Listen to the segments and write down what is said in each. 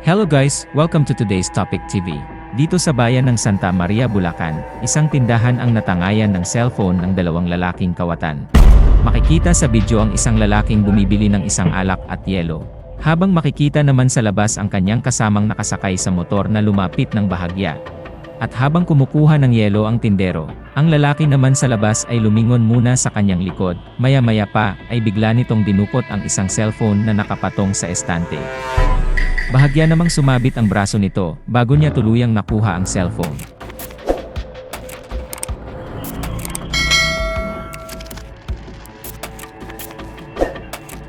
Hello guys, welcome to today's Topic TV. Dito sa bayan ng Santa Maria, Bulacan, isang tindahan ang natangayan ng cellphone ng dalawang lalaking kawatan. Makikita sa video ang isang lalaking bumibili ng isang alak at yelo. Habang makikita naman sa labas ang kanyang kasamang nakasakay sa motor na lumapit ng bahagya. At habang kumukuha ng yelo ang tindero, ang lalaki naman sa labas ay lumingon muna sa kanyang likod. Maya-maya pa ay bigla nitong dinukot ang isang cellphone na nakapatong sa estante. Bahagya namang sumabit ang braso nito bago niya tuluyang nakuha ang cellphone.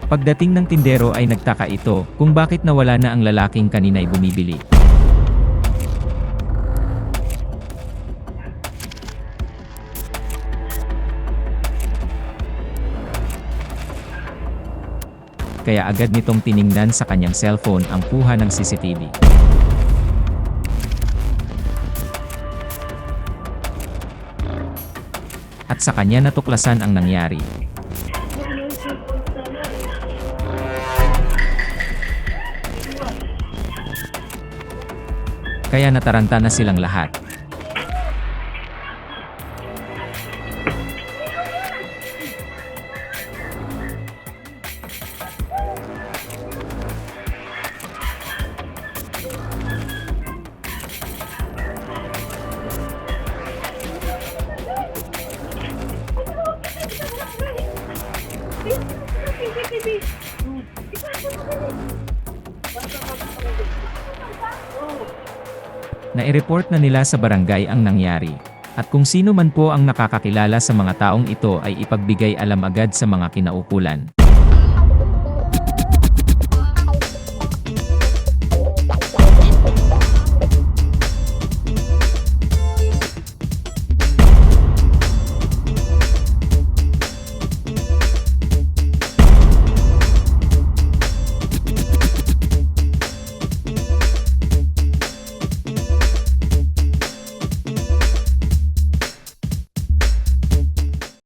Pagdating ng tindero ay nagtaka ito kung bakit nawala na ang lalaking kanina'y bumibili. Kaya agad nitong tiningnan sa kanyang cellphone ang kuha ng CCTV. At sa kanya natuklasan ang nangyari. Kaya nataranta na silang lahat. Nai-report na nila sa barangay ang nangyari. At kung sino man po ang nakakakilala sa mga taong ito ay ipagbigay alam agad sa mga kinaukulan.